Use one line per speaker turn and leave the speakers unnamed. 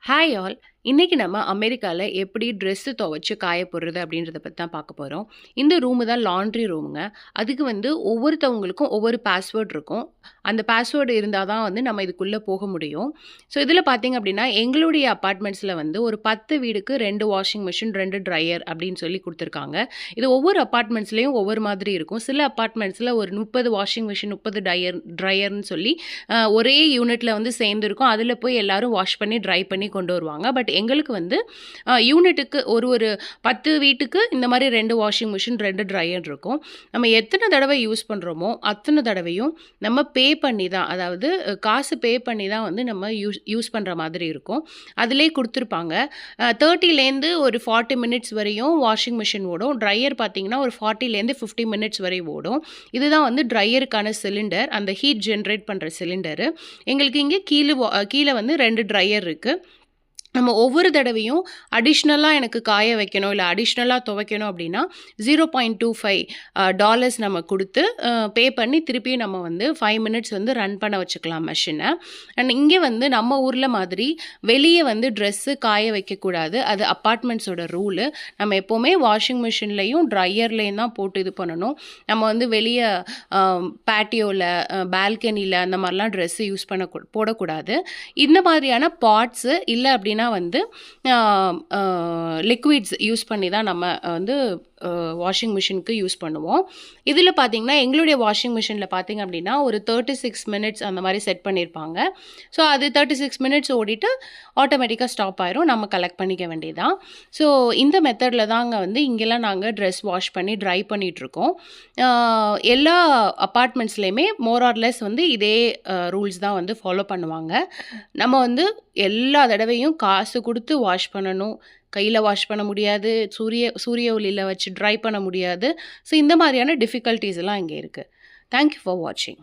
Hi all. இன்றைக்கி நம்ம அமெரிக்காவில் எப்படி ட்ரெஸ்ஸு துவைச்சி காய போடுறது அப்படின்றத பற்றி தான் பார்க்க போகிறோம் இந்த ரூமு தான் லாண்ட்ரி ரூமுங்க. அதுக்கு வந்து ஒவ்வொருத்தவங்களுக்கும் ஒவ்வொரு பாஸ்வேர்ட் இருக்கும். அந்த பாஸ்வேர்டு இருந்தால் தான் வந்து நம்ம இதுக்குள்ளே போக முடியும். ஸோ இதில் பார்த்தீங்க அப்படின்னா, எங்களுடைய அப்பார்ட்மெண்ட்ஸில் வந்து ஒரு 10 வீடுக்கு ரெண்டு வாஷிங் மிஷின், ரெண்டு ட்ரையர் அப்படின்னு சொல்லி கொடுத்துருக்காங்க இது ஒவ்வொரு அப்பார்ட்மெண்ட்ஸ்லேயும் ஒவ்வொரு மாதிரி இருக்கும். சில அப்பார்ட்மெண்ட்ஸில் ஒரு 30 வாஷிங் மிஷின், 30 டயர் ட்ரையர்னு சொல்லி ஒரே யூனிட்டில் வந்து சேர்ந்துருக்கும் அதில் போய் எல்லோரும் வாஷ் பண்ணி, ட்ரை பண்ணி கொண்டு வருவாங்க. பட் எங்களுக்கு வந்து யூனிட்டுக்கு ஒரு ஒரு 10 வீட்டுக்கு இந்த மாதிரி ரெண்டு வாஷிங் மிஷின், ரெண்டு ட்ரையர் இருக்கும். நம்ம எத்தனை தடவை யூஸ் பண்ணுறோமோ அத்தனை தடவையும் நம்ம பே பண்ணி தான் அதாவது காசு பே பண்ணி தான் வந்து நம்ம யூஸ் யூஸ் பண்ணுற மாதிரி இருக்கும். அதிலே கொடுத்துருப்பாங்க தேர்ட்டிலேருந்து ஒரு 40 மினிட்ஸ் வரையும் வாஷிங் மிஷின் ஓடும். ட்ரையர் பார்த்தீங்கன்னா, ஒரு 40லேருந்து 50 மினிட்ஸ் வரை ஓடும். இதுதான் வந்து ட்ரையருக்கான சிலிண்டர். அந்த ஹீட் ஜென்ரேட் பண்ணுற சிலிண்டரு. எங்களுக்கு இங்கே கீழே கீழே வந்து ரெண்டு ட்ரையர் இருக்குது நம்ம ஒவ்வொரு தடவையும் அடிஷ்னலாக எனக்கு காய வைக்கணும், இல்லை அடிஷ்னலாக துவைக்கணும் அப்படின்னா, zero point two five dollars நம்ம கொடுத்து பே பண்ணி திருப்பியும் நம்ம வந்து ஃபைவ் மினிட்ஸ் வந்து ரன் பண்ண வச்சுக்கலாம் மிஷினை அண்ட் இங்கே வந்து நம்ம ஊரில் மாதிரி வெளியே வந்து ட்ரெஸ்ஸு காய வைக்கக்கூடாது. அது அப்பார்ட்மெண்ட்ஸோட ரூலு. நம்ம எப்போவுமே வாஷிங் மிஷின்லேயும் ட்ரையர்லேயும் தான் போட்டு இது பண்ணணும். நம்ம வந்து வெளியே பேட்டியோவில் பால்கனியில் அந்த மாதிரிலாம் ட்ரெஸ்ஸு யூஸ் பண்ண கூ போடக்கூடாது. இந்த மாதிரியான பாட்ஸு இல்லை அப்படின்னா வந்து லிக்விட்ஸ் யூஸ் பண்ணி தான் நம்ம வந்து வாஷிங் மிஷினுக்கு யூஸ் பண்ணுவோம். இதில் பார்த்தீங்கன்னா, எங்களுடைய வாஷிங் மிஷினில் பார்த்திங்க அப்படின்னா, ஒரு 36 மினிட்ஸ் அந்த மாதிரி செட் பண்ணியிருப்பாங்க. ஸோ அது 36 மினிட்ஸ் ஓடிட்டு ஆட்டோமேட்டிக்காக ஸ்டாப் ஆயிரும். நம்ம கலெக்ட் பண்ணிக்க வேண்டியதான் ஸோ இந்த மெத்தடில் தாங்க வந்து இங்கெல்லாம் நாங்கள் ட்ரெஸ் வாஷ் பண்ணி ட்ரை பண்ணிகிட்ருக்கோம் எல்லா அப்பார்ட்மெண்ட்ஸ்லேயுமே மோர் வந்து இதே ரூல்ஸ் தான் வந்து ஃபாலோ பண்ணுவாங்க. நம்ம வந்து எல்லா தடவையும் காசு கொடுத்து வாஷ் பண்ணணும். கையில் வாஷ் பண்ண முடியாது. சூரிய சூரிய ஒளியில் வச்சு ட்ரை பண்ண முடியாது. ஸோ இந்த மாதிரியான டிஃபிகல்ட்டிஸ் எல்லாம் இங்கே இருக்குது தேங்க் யூ ஃபார் வாட்சிங்.